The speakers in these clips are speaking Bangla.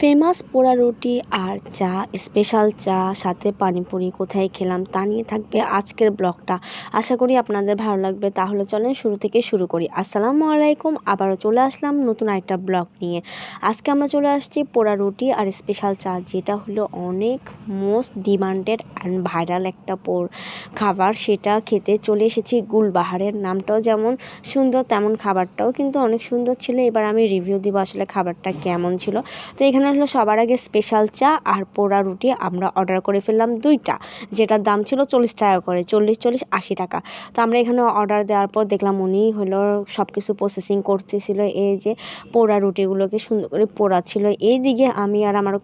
ফেমাস পোড়া রুটি আর চা স্পেশাল চা, সাথে পানিপুরি কোথায় খেলাম তা নিয়ে থাকবে আজকের ব্লগটা। আশা করি আপনাদের ভালো লাগবে। তাহলে চলেন শুরু থেকে শুরু করি। আসসালামু আলাইকুম। আবারও চলে আসলাম নতুন একটা ব্লগ নিয়ে। আজকে আমরা চলে আসছি পোড়া রুটি আর স্পেশাল চা, যেটা হলো অনেক মোস্ট ডিমান্ডেড অ্যান্ড ভাইরাল একটা পোর খাবার। সেটা খেতে চলে এসেছি গুলবাহারের। নামটাও যেমন সুন্দর, তেমন খাবারটাও কিন্তু অনেক সুন্দর ছিল। এবার আমি রিভিউ দিব আসলে খাবারটা কেমন ছিল। তো এখানে হলো সবার আগে স্পেশাল চা আর পোড়া রুটি। আমরা অর্ডার করে ফেললাম দুইটা, যেটার দাম ছিল চল্লিশ টাকা করে, চল্লিশ চল্লিশ, আশি টাকা। তো আমরা এখানে অর্ডার দেওয়ার পর দেখলাম উনি হলো সব কিছু প্রসেসিং করতেছিল এই যে পোড়া রুটিগুলোকে সুন্দর করে পোড়া ছিল এই দিকে আমি আর আমার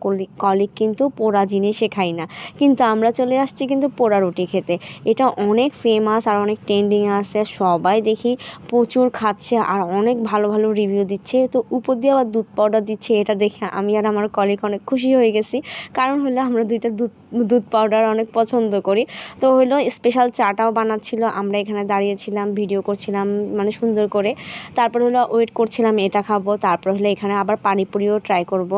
কলিগ কিন্তু পোড়া জিনিসে খাই না। কিন্তু আমরা চলে আসছি কিন্তু পোড়া রুটি খেতে। এটা অনেক ফেমাস আর অনেক ট্রেন্ডিং আছে, সবাই দেখি প্রচুর খাচ্ছে আর অনেক ভালো ভালো রিভিউ দিচ্ছে। তো উপর দিয়ে আবার দুধ পাউডার দিচ্ছে, এটা দেখে আমি আর আমার কলিগ অনেক খুশি হয়ে গেছি। কারণ হলো আমরা দুইটা দুধ দুধ পাউডার অনেক পছন্দ করি। তো হলো স্পেশাল চাটাও বানাচ্ছিল, আমরা এখানে দাঁড়িয়েছিলাম ভিডিও করছিলাম মানে সুন্দর করে। তারপর হলো ওয়েট করছিলাম, এটা খাব। তারপর হলো এখানে আবার পানিপুরিও ট্রাই করব।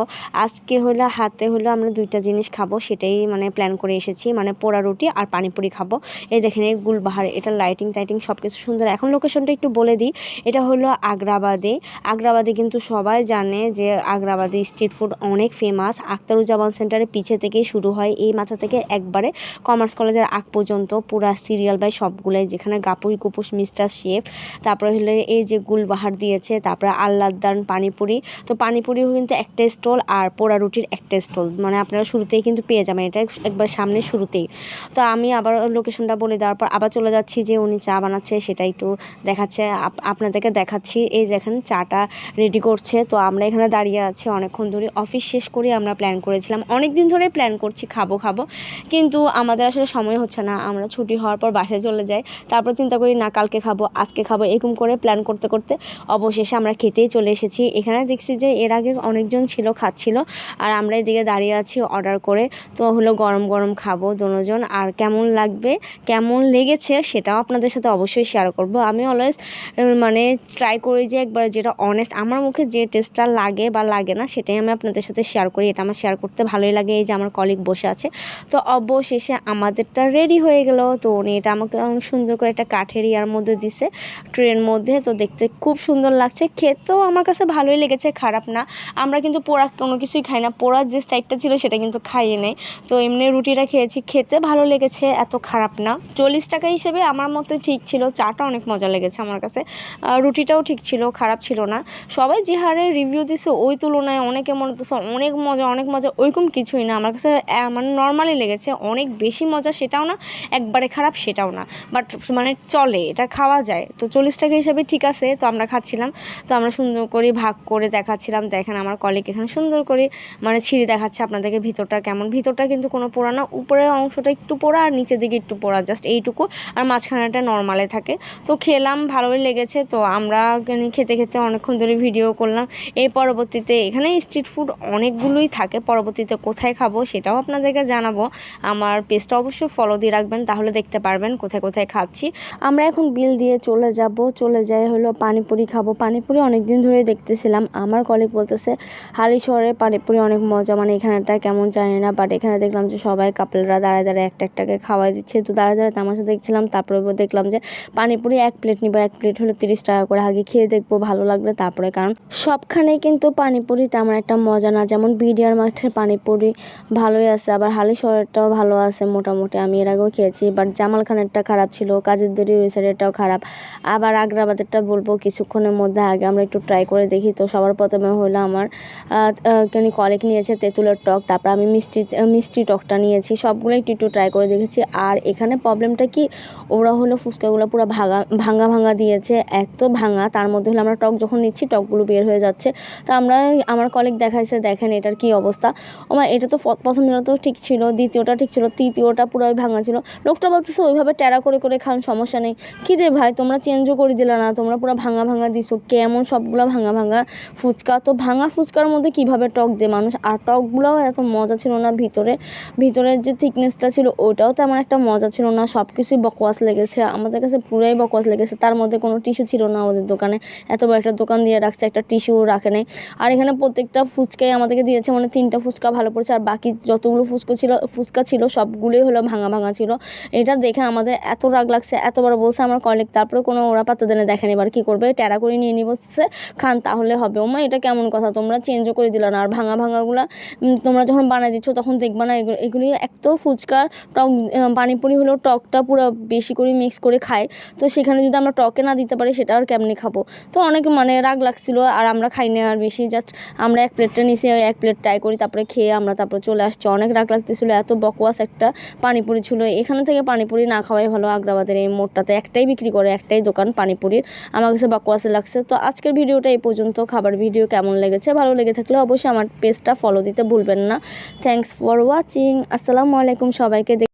আজকে হলো হাতে হলো আমরা দুইটা জিনিস খাব, সেটাই মানে প্ল্যান করে এসেছি। মানে পোড়া রুটি আর পানিপুরি খাব। এই দেখেন, এই গুলবাহার, এটা লাইটিং টাইটিং সব কিছু সুন্দর। এখন লোকেশনটা একটু বলে দিই, এটা হলো আগ্রাবাদে। আগ্রাবাদে কিন্তু সবাই জানে যে আগ্রাবাদে স্ট্রিট ফুড অনেক ফেমাস আখতারুজ্জামান সেন্টারের পিছে থেকেই শুরু হয়। এই মাথা থেকে একবারে কমার্স কলেজের আগ পর্যন্ত পুরা সিরিয়াল বাই সবগুলোই যেখানে গাপুই কুপুস মিস্টার শেফ, তারপরে হলো এই যে গুলবাহার দিয়েছে, তারপরে আল্লাদান পানিপুরি। তো পানিপুরিও কিন্তু একটা স্টল আর পোড়া রুটির একটা স্টল মানে আপনারা শুরুতেই কিন্তু পেয়ে যাবেন, এটা একবার সামনে শুরুতেই। তো আমি আবার লোকেশনটা বলে দেওয়ার পর আবার চলে যাচ্ছি যে উনি চা বানাচ্ছে, সেটা একটু দেখাচ্ছে। আপনাদেরকে দেখাচ্ছি। এই যে যেখানে চাটা রেডি করছে, তো আমরা এখানে দাঁড়িয়ে আছি অনেকক্ষণ ধরে অফিস শেষ করে আমরা প্ল্যান করেছিলাম। অনেক দিন ধরে প্ল্যান করছি, খাব খাব। কিন্তু আমাদের আসলে সময় হচ্ছে না। আমরা ছুটি হওয়ার পর বাসায় চলে যাই। তারপর চিন্তা করি, না, কালকে খাব, আজকে খাব, এরকম করে প্ল্যান করতে করতে অবশেষে আমরা খেতেই চলে এসেছি। এখানে দেখছি যে এর আগে অনেকজন ছিল, খাচ্ছিল। আর আমরা এদিকে দাঁড়িয়ে আছি অর্ডার করে। তো হলো, গরম গরম খাব দুজন। আর কেমন লাগবে, কেমন লেগেছে সেটাও আপনাদের সাথে অবশ্যই শেয়ার করব। আমি অলওয়েজ মানে ট্রাই করি যে একবার যেটা অনেস্ট আমার মুখে যে টেস্টটা লাগে বা লাগে না, সেটাই আমি আপনাদের সাথে শেয়ার করি, এটা আমার শেয়ার করতে ভালোই লাগে, এই যে আমার কলিগ বসে আছে। তো অবশেষে আমাদেরটা রেডি হয়ে গেল, তো উনি এটা আমাকে অনেক সুন্দর করে একটা কাঠের ইয়ার মধ্যে দিছে ট্রেন মধ্যে, তো দেখতে খুব সুন্দর লাগছে, খেতেও আমার কাছে ভালোই লেগেছে, খারাপ না। আমরা কিন্তু পোড়া কোনো কিছুই খাই না পোড়ার যে সাইডটা ছিল সেটা কিন্তু খাইয়ে নেই। তো এমনি রুটিটা খেয়েছি, খেতে ভালো লেগেছে, এত খারাপ না। চল্লিশ টাকা হিসেবে আমার মতে ঠিক ছিল, চাটা অনেক মজা লেগেছে আমার কাছে। রুটিটাও ঠিক ছিল, খারাপ ছিল না। সবাই যে হারে রিভিউ দিছে, ওই তুলনায় অনেকে মনে হচ্ছে অনেক মজা অনেক মজা, ওইরকম কিছুই না। আমার কাছে মানে নর্মালি লেগেছে, অনেক বেশি মজা সেটাও না, একবারে খারাপ সেটাও না। বাট মানে চলে, এটা খাওয়া যায়। তো চল্লিশ টাকা হিসাবে ঠিক আছে, তো আমরা খাচ্ছিলাম। তো আমরা সুন্দর করে ভাগ করে দেখাচ্ছিলাম, দেখেন আমার কলিগ এখানে সুন্দর করে মানে ছিঁড়ে দেখাচ্ছে আপনাদেরকে ভিতরটা কেমন। ভিতরটা কিন্তু কোনো পোড়া না, উপরের অংশটা একটু পোড়া আর নিচের দিকে একটু পোড়া জাস্ট এইটুকু। আর মাঝখানেটা নর্মালে থাকে। তো খেলাম, ভালোই লেগেছে। তো আমরা খেতে খেতে অনেকক্ষণ ধরে ভিডিও করলাম। এই পরবর্তীতে এখানে স্ট্রিট ফুড অনেকগুলোই থাকে, পরবর্তীতে কোথায় খাব সেটাও আপনাদেরকে জানাব। আমার পেজটা অবশ্যই ফলো দিয়ে রাখবেন, তাহলে দেখতে পারবেন কোথায় কোথায় খাচ্ছি। আমরা এখন বিল দিয়ে চলে যাব, চলে যাই হলো পানিপুরি খাব। পানিপুরি অনেক দিন ধরে দেখতেছিলাম, আমার কলিগ বলতেছে, হালি শহরে পানিপুরি অনেক মজা মানে এখানেটা কেমন জানি না বাট এখানে দেখলাম যে সবাই কাপলরা দাঁড়ায় দাঁড়ায় একটা একটাকে খাওয়াই দিচ্ছে। তো দাঁড়ায় দাঁড়ায় তামাশা দেখছিলাম, তারপরে দেখলাম যে পানিপুরি এক প্লেট নিবো, এক প্লেট হলো তিরিশ টাকা করে, আগে খেয়ে দেখব, ভালো লাগলে তারপরে, কারণ সবখানে কিন্তু পানিপুরি তেমন একটা মজা না, যেমন বিডিআর মাঠের পানিপুরি ভালোই আছে, আবার হালি শহরেরটাও ভালো আছে মোটামুটি, আমি এর আগেও খেয়েছি বাট জামালখানেরটা খারাপ ছিল, কাজের দড়ি ওই সাইডেরটাও খারাপ, আবার আগ্রাবাদেরটা বলব কিছুক্ষণের মধ্যে, আগে আমরা একটু ট্রাই করে দেখি, তো সবার প্রথমে হলো আমার কেন কলেক নিয়েছে তেঁতুলের টক, তারপর আমি মিষ্টি মিষ্টি টকটা নিয়েছি সবগুলো একটু একটু ট্রাই করে দেখেছি, আর এখানে প্রবলেমটা কি, ওরা হলো ফুচকাগুলো পুরো ভাঙা ভাঙা ভাঙা দিয়েছে, এক তো ভাঙা, তার মধ্যে হলো আমরা টক যখন নিচ্ছি, টকগুলো বের হয়ে যাচ্ছে, তো আমরা, আমার কলিগ দেখাইছে দেখেন এটার কি অবস্থা। আমার এটা তো প্রথম তো ঠিক ছিল, দ্বিতীয়টা ঠিক ছিল, তৃতীয়টা পুরো ভাঙা ছিল। লোকটা বলতেছে, ওইভাবে টেরা করে করে খান, সমস্যা নেই। কী রে ভাই, তোমরা চেঞ্জও করে দিলে না, তোমরা পুরো ভাঙা ভাঙা দিছো, কেমন সবগুলো ভাঙা ভাঙা ফুচকা? তো ভাঙা ফুচকার মধ্যে কীভাবে টক দেয় মানুষ? আর টকগুলোও এত মজা ছিল না ভিতরে। ভিতরের যে থিকনেসটা ছিল, ওটাও তেমন একটা মজা ছিল না। সব কিছুই বকওয়াস লেগেছে। আমাদের কাছে পুরোই বকওয়াস লেগেছে। তার মধ্যে কোনো টিস্যু ছিল না আমাদের দোকানে। এত বড় একটা দোকান দিয়ে রাখছে, একটা টিস্যু রাখে নেই। আর এখানে প্রত্যেকটা ফুচকা ফুচকাই আমাদেরকে দিয়েছে মানে তিনটা ফুচকা ভালো পড়েছে, আর বাকি যতগুলো ফুচকা ছিল ফুচকা ছিল, সবগুলোই হলো ভাঙা ভাঙা ছিল। এটা দেখে আমাদের এত রাগ লাগছে, এত বড় বলছে আমার কলিগ তারপরে কোনো ওরা পাত্তা দেনে দেখেন, এবার কী করবে, টেরা করে নিয়ে নিয়ে বসছে, খান তাহলে হবে। ওমা, এটা কেমন কথা, তোমরা চেঞ্জও করে দিল না, আর ভাঙা ভাঙাগুলো তোমরা যখন বানাই দিচ্ছ, তখন দেখবা না, এগুলো, এগুলি এক তো ফুচকার টক পানিপুরি হলেও টকটা পুরো বেশি করে মিক্স করে খায়। তো সেখানে যদি আমরা টকে না দিতে পারি, সেটা আর কেমনি খাব? তো অনেক মানে রাগ লাগছিল, আর আমরা খাই না আর বেশি জাস্ট আমরা এক প্লেটটা নিচে এক প্লেট ট্রাই করি, তারপরে খেয়ে আমরা তারপরে চলে আসছি। অনেক রাগ লাগতেছিল, এত বকওয়াস একটা পানিপুরি ছিল। এখানে থেকে পানিপুরি না খাওয়াই ভালো আগ্রাবাদের এই মোড়টাতে। একটাই বিক্রি করে, একটাই দোকান পানিপুরির। আমার কাছে বকওয়াসে লাগছে। তো আজকের ভিডিওটা এই পর্যন্ত। খাবার ভিডিও কেমন লেগেছে, ভালো লেগে থাকলে অবশ্যই আমার পেজটা ফলো দিতে ভুলবেন না। থ্যাংকস ফর ওয়াচিং আসসালামু আলাইকুম সবাইকে।